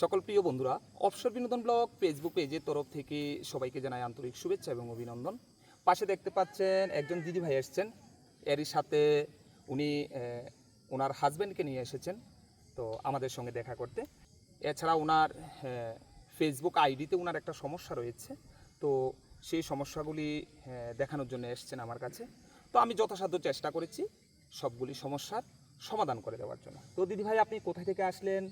সকল প্রিয় বন্ধুরা, অবসর বিনোদন ব্লগ ফেসবুক পেজের তরফ থেকে সবাইকে জানাই আন্তরিক শুভেচ্ছা এবং অভিনন্দন। পাশে দেখতে পাচ্ছেন একজন দিদি ভাই এসছেন। এরই সাথে উনি ওনার হাজব্যান্ডকে নিয়ে এসেছেন, তো আমাদের সঙ্গে দেখা করতে। এছাড়া ওনার ফেসবুক আইডিতে ওনার একটা সমস্যা রয়েছে, তো সেই সমস্যাগুলি দেখানোর জন্য এসছেন আমার কাছে। তো আমি যথাসাধ্য চেষ্টা করেছি সবগুলি সমস্যার সমাধান করে দেওয়ার জন্য। তো দিদি ভাই, আপনি কোথায় থেকে আসলেন?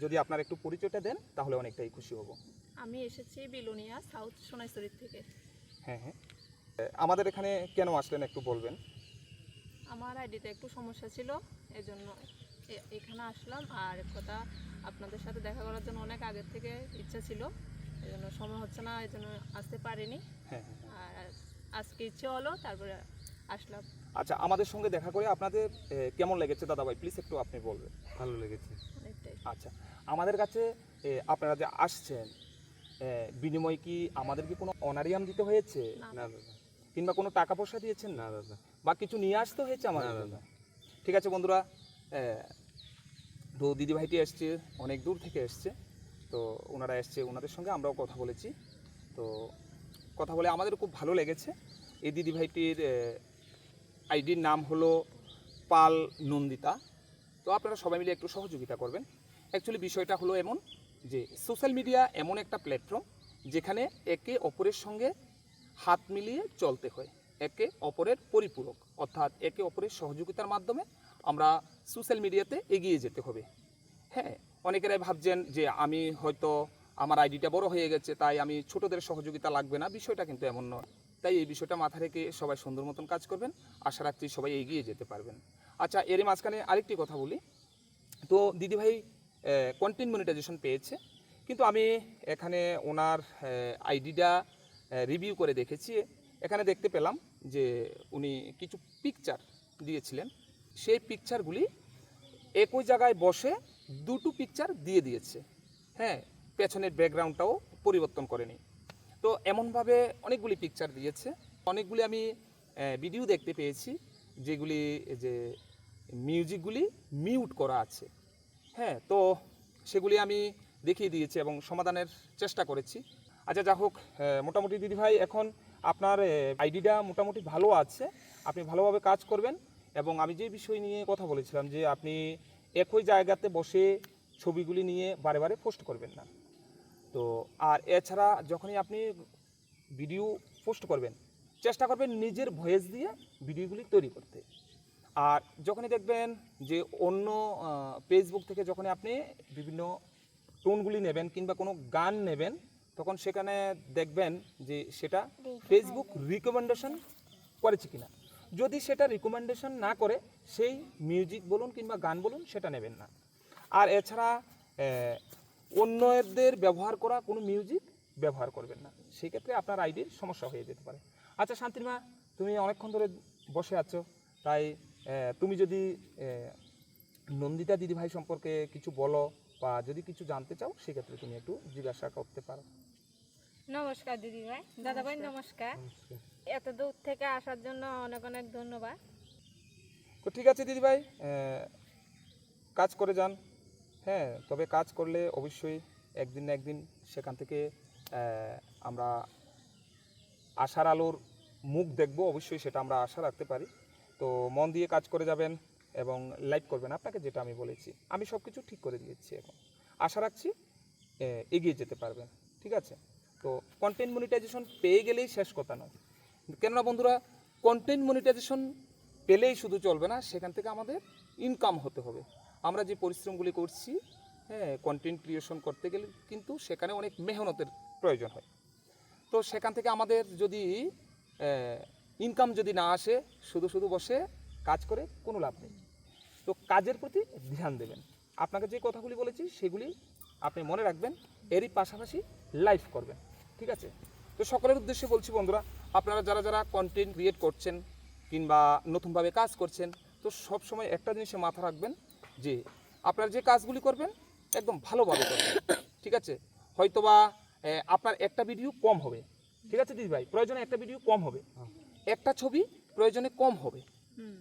যদি আপনার একটু পরিচয়টা দেন তাহলে অনেকটাই খুশি হব। আমি এসেছি বিলোনিয়া সাউথ সোনাইছড়ির থেকে। হ্যাঁ হ্যাঁ। আমাদের এখানে কেন আসলেন একটু বলবেন? আমার আইডিতে একটু সমস্যা ছিল এজন্য এ- এখানে আসলাম। আর এক কথা আপনাদের সাথে দেখা করার জন্য অনেক আগের থেকে ইচ্ছা ছিল এজন্য সময় হচ্ছে না এজন্য আসতে পারিনি। হ্যাঁ হ্যাঁ। আর আজকে ইচ্ছে হলো তারপরে আসলাম। আচ্ছা আমাদের সঙ্গে দেখা করে আপনাদের কেমন লেগেছে? দাদা ভাই প্লিজ একটু আপনি বলবেন। ভালো লেগেছে। আচ্ছা আমাদের কাছে এ, আপনারা যে আসছেন বিনিময় কি আমাদের কি কোনো অনারিয়াম দিতে হয়েছে? না দাদা কিংবা কোনো টাকা পয়সা দিয়েছেন? না দাদা বা কিছু নিয়ে আসতে হয়েছে আমাদের জন্য? দাদা। ঠিক আছে বন্ধুরা তো দিদি ভাইটি এসছে অনেক দূর থেকে এসছে। তো ওনারা এসছে ওনাদের সঙ্গে আমরাও কথা বলেছি। তো কথা বলে আমাদের খুব ভালো লেগেছে। এই দিদি ভাইটির আইডির নাম হলো পাল নন্দিতা। তো আপনারা সবাই মিলে একটু সহযোগিতা করবেন। অ্যাকচুয়ালি বিষয়টা হলো এমন যে সোশ্যাল মিডিয়া এমন একটা প্ল্যাটফর্ম যেখানে একে অপরের সঙ্গে হাত মিলিয়ে চলতে হয়। একে অপরের পরিপূরক, অর্থাৎ একে অপরের সহযোগিতার মাধ্যমে আমরা সোশ্যাল মিডিয়াতে এগিয়ে যেতে হবে। হ্যাঁ অনেকেরাই ভাবছেন যে আমি হয়তো আমার আইডিটা বড় হয়ে গেছে, তাই আমি ছোটদের সহযোগিতা লাগবে না। বিষয়টা কিন্তু এমন নয়। তাই এই বিষয়টা মাথা রেখে সবাই সুন্দর মতন কাজ করবেন। আশা রাখছি সবাই এগিয়ে যেতে পারবেন। আচ্ছা এর মাঝখানে আরেকটি কথা বলি। তো দিদিভাই কন্টেন্ট মনিটাইজেশন পেয়েছে। কিন্তু আমি এখানে ওনার আইডিটা রিভিউ করে দেখেছি। এখানে দেখতে পেলাম যে উনি কিছু পিকচার দিয়েছিলেন। সেই পিকচারগুলি একই জায়গায় বসে দুটো পিকচার দিয়ে দিয়েছে। হ্যাঁ পেছনের ব্যাকগ্রাউন্ডটাও পরিবর্তন করেনি। তো এমনভাবে অনেকগুলি পিকচার দিয়েছে। অনেকগুলি আমি ভিডিও দেখতে পেয়েছি, যেগুলি, যে মিউজিকগুলি মিউট করা আছে। হ্যাঁ তো সেগুলি আমি দেখিয়ে দিয়েছি এবং সমাধানের চেষ্টা করেছি। আচ্ছা যা হোক মোটামুটি দিদিভাই, এখন আপনার আইডিটা মোটামুটি ভালো আছে। আপনি ভালোভাবে কাজ করবেন এবং আমি যে বিষয় নিয়ে কথা বলেছিলাম যে আপনি একই জায়গাতে বসে ছবিগুলি নিয়ে বারে বারে পোস্ট করবেন না। তো, আর এছাড়া যখনই আপনি ভিডিও পোস্ট করবেন, চেষ্টা করবেন নিজের ভয়েস দিয়ে ভিডিওগুলি তৈরি করতে। আর যখনই দেখবেন যে অন্য ফেসবুক থেকে যখনই আপনি বিভিন্ন টোনগুলি নেবেন কিংবা কোনো গান নেবেন তখন সেখানে দেখবেন যে সেটা ফেসবুক রিকমেন্ডেশন করেছে কিনা। যদি সেটা রিকমেন্ডেশন না করে সেই মিউজিক বলুন কিংবা গান বলুন সেটা নেবেন না। আর এছাড়া অন্যদের ব্যবহার করা কোনো মিউজিক ব্যবহার করবেন না। সেই ক্ষেত্রে আপনার আইডির সমস্যা হয়ে যেতে পারে। আচ্ছা শান্তিমা তুমি অনেকক্ষণ ধরে বসে আছো তাই তুমি যদি নন্দিতা দিদিভাই সম্পর্কে কিছু বলো বা যদি কিছু জানতে চাও সেক্ষেত্রে তুমি একটু জিজ্ঞাসা করতে পারো। নমস্কার দিদি ভাই দাদা ভাই নমস্কার। এত দূর থেকে আসার জন্য অনেক অনেক ধন্যবাদ। তো ঠিক আছে দিদিভাই কাজ করে যান। হ্যাঁ তবে কাজ করলে অবশ্যই একদিন না একদিন সেখান থেকে আমরা আশার আলোর মুখ দেখব অবশ্যই সেটা আমরা আশা রাখতে পারি। তো মন দিয়ে কাজ করে যাবেন এবং লাইক করবেন আপনাকে যেটা আমি বলেছি। আমি সব কিছু ঠিক করে দিয়েছি এখন। আশা রাখছি এগিয়ে যেতে পারবেন। ঠিক আছে? তো কন্টেন্ট মনিটাইজেশন পেয়ে গেলেই শেষ কথা নয়। কেননা বন্ধুরা কন্টেন্ট মনিটাইজেশন পেলেই শুধু চলবে না, সেখান থেকে আমাদের ইনকাম হতে হবে। আমরা যে পরিশ্রমগুলি করছি হ্যাঁ কন্টেন্ট ক্রিয়েশন করতে গেলে কিন্তু সেখানে অনেক মেহনতের প্রয়োজন হয়। তো সেখান থেকে আমাদের যদি ইনকাম যদি না আসে, শুধু শুধু বসে কাজ করে, কোনো লাভ নেই। তো কাজের প্রতি ধ্যান দেবেন। আপনাকে যে কথাগুলি বলেছি, সেগুলি আপনি মনে রাখবেন, এরই পাশাপাশি লাইফ করবেন। ঠিক আছে? তো সকলের উদ্দেশ্যে বলছি বন্ধুরা, আপনারা যারা যারা কন্টেন্ট ক্রিয়েট করছেন কিংবা নতুনভাবে কাজ করছেন, তো সব সময় একটা জিনিসে মাথা রাখবেন যে, আপনারা যে কাজগুলি করবেন, একদম ভালোভাবে করবেন। ঠিক আছে? হয়তোবা আপনার একটা ভিডিও কম হবে। ঠিক আছে দিদি ভাই প্রয়োজনে একটা ভিডিও কম হবে। একটা ছবি প্রয়োজনে কম হবে।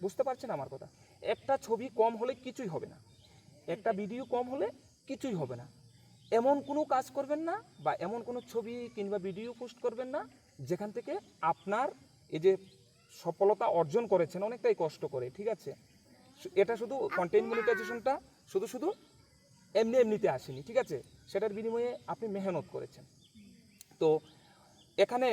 বুঝতে পারছেন আমার কথা? একটা ছবি কম হলে কিছুই হবে না। একটা ভিডিও কম হলে কিছুই হবে না। এমন কোনো কাজ করবেন না বা এমন কোনো ছবি কিংবা ভিডিও পোস্ট করবেন না যেখান থেকে আপনার এই যে সফলতা অর্জন করেছেন অনেকটাই কষ্ট করে ঠিক আছে? এটা শুধু কন্টেন্ট মনিটাইজেশনটা শুধু শুধু এমনি এমনিতে আসেনি ঠিক আছে? সেটার বিনিময়ে আপনি মেহনত করেছেন। তো এখানে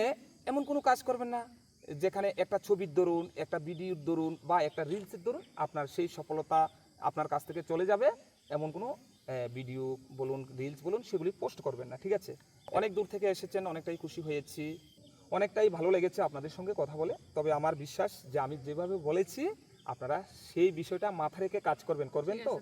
এমন কোনো কাজ করবেন না যেখানে একটা ছবির দরুন একটা ভিডিওর দরুন বা একটা রিলসের দরুন আপনার সেই সফলতা আপনার কাছ থেকে চলে যাবে। এমন কোনো ভিডিও বলুন রিলস বলুন সেগুলি পোস্ট করবেন না ঠিক আছে? অনেক দূর থেকে এসেছেন অনেকটাই খুশি হয়েছি। অনেকটাই ভালো লেগেছে আপনাদের সঙ্গে কথা বলে। তবে আমার বিশ্বাস যে আমি যেভাবে বলেছি আপনারা সেই বিষয়টা মাথা রেখে কাজ করবেন করবেন তো?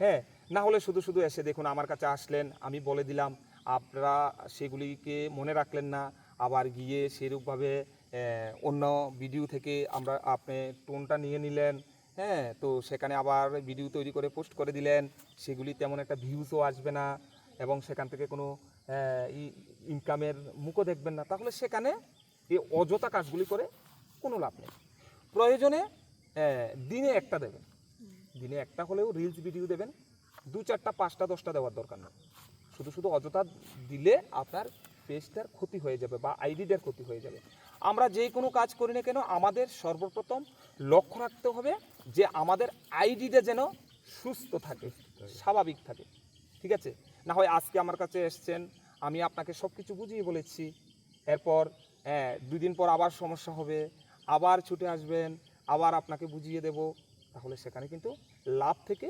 হ্যাঁ না হলে শুধু শুধু এসে দেখুন আমার কাছে আসলেন আমি বলে দিলাম আপনারা সেগুলিকে মনে রাখলেন না আবার গিয়ে সেরূপভাবে অন্য ভিডিও থেকে আমরা আপনি টোনটা নিয়ে নিলেন হ্যাঁ? তো সেখানে আবার ভিডিও তৈরি করে পোস্ট করে দিলেন, সেগুলি তেমন একটা ভিউজও আসবে না এবং সেখান থেকে কোনো ইনকামের মুখও দেখবেন না। তাহলে সেখানে এই অযথা কাজগুলি করে কোনো লাভ নেই। প্রয়োজনে দিনে একটা দেবেন। দিনে একটা হলেও রিলস ভিডিও দেবেন। দু চারটা, পাঁচটা, দশটা দেওয়ার দরকার নেই। শুধু শুধু অযথা দিলে আপনার পেজটার ক্ষতি হয়ে যাবে বা আইডিটার ক্ষতি হয়ে যাবে। আমরা যে কোনো কাজ করি না কেন, আমাদের সর্বপ্রথম লক্ষ্য রাখতে হবে যে আমাদের আইডিটা যেন সুস্থ থাকে, স্বাভাবিক থাকে। ঠিক আছে? না হয় আজকে আমার কাছে এসছেন, আমি আপনাকে সব কিছু বুঝিয়ে বলেছি, এরপর হ্যাঁ দুই দিন পর আবার সমস্যা হবে, আবার ছুটে আসবেন, আবার আপনাকে বুঝিয়ে দেব, তাহলে সেখানে কিন্তু লাভ থেকে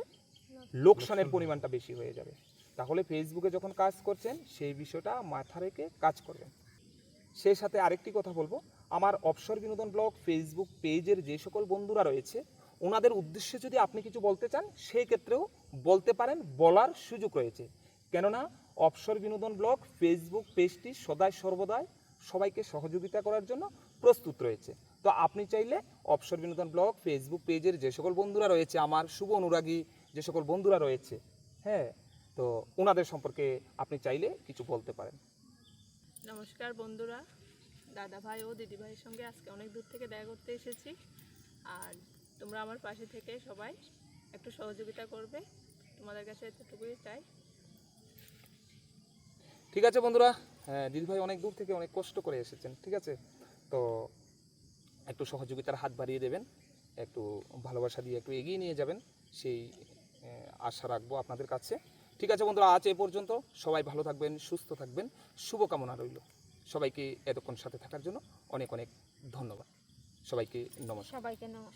লোকসানের পরিমাণটা বেশি হয়ে যাবে। তাহলে ফেসবুকে যখন কাজ করছেন, সেই বিষয়টা মাথা রেখে কাজ করবেন। সেই সাথে আরেকটি কথা বলব। আমার অবসর বিনোদন ব্লগ ফেসবুক পেজের যে সকল বন্ধুরা রয়েছে, ওনাদের উদ্দেশ্যে যদি আপনি কিছু বলতে চান, সেই ক্ষেত্রেও বলতে পারেন, বলার সুযোগ রয়েছে। কেননা, অবসর বিনোদন ব্লগ ফেসবুক পেজটি সদায় সর্বদাই সবাইকে সহযোগিতা করার জন্য প্রস্তুত রয়েছে। তো আপনি চাইলে অবসর বিনোদন ব্লগ ফেসবুক পেজের যে সকল বন্ধুরা রয়েছে, আমার শুভ অনুরাগী যে সকল বন্ধুরা রয়েছে হ্যাঁ তো ওনাদের সম্পর্কে আপনি চাইলে কিছু বলতে পারেন। নমস্কার বন্ধুরা। দাদা ভাই ও দিদি ভাইয়ের সঙ্গে আজকে অনেক দূর থেকে দেখা করতে এসেছি। আর তোমরা আমার পাশে থেকে সবাই একটু সহযোগিতা করবে। তোমাদের কাছে এতটুকুই চাই। ঠিক আছে বন্ধুরা। হ্যাঁ দিদি ভাই অনেক দূর থেকে অনেক কষ্ট করে এসেছেন, ঠিক আছে? তো একটু সহযোগিতার হাত বাড়িয়ে দেবেন, একটু ভালোবাসা দিয়ে একটু এগিয়ে নিয়ে যাবেন। সেই আশা রাখব আপনাদের কাছে। ঠিক আছে বন্ধুরা, আজ এ পর্যন্ত। সবাই ভালো থাকবেন, সুস্থ থাকবেন। শুভকামনা রইল। সবাইকে এতক্ষণ সাথে থাকার জন্য অনেক অনেক ধন্যবাদ। সবাইকে নমস্কার। সবাইকে নমস্কার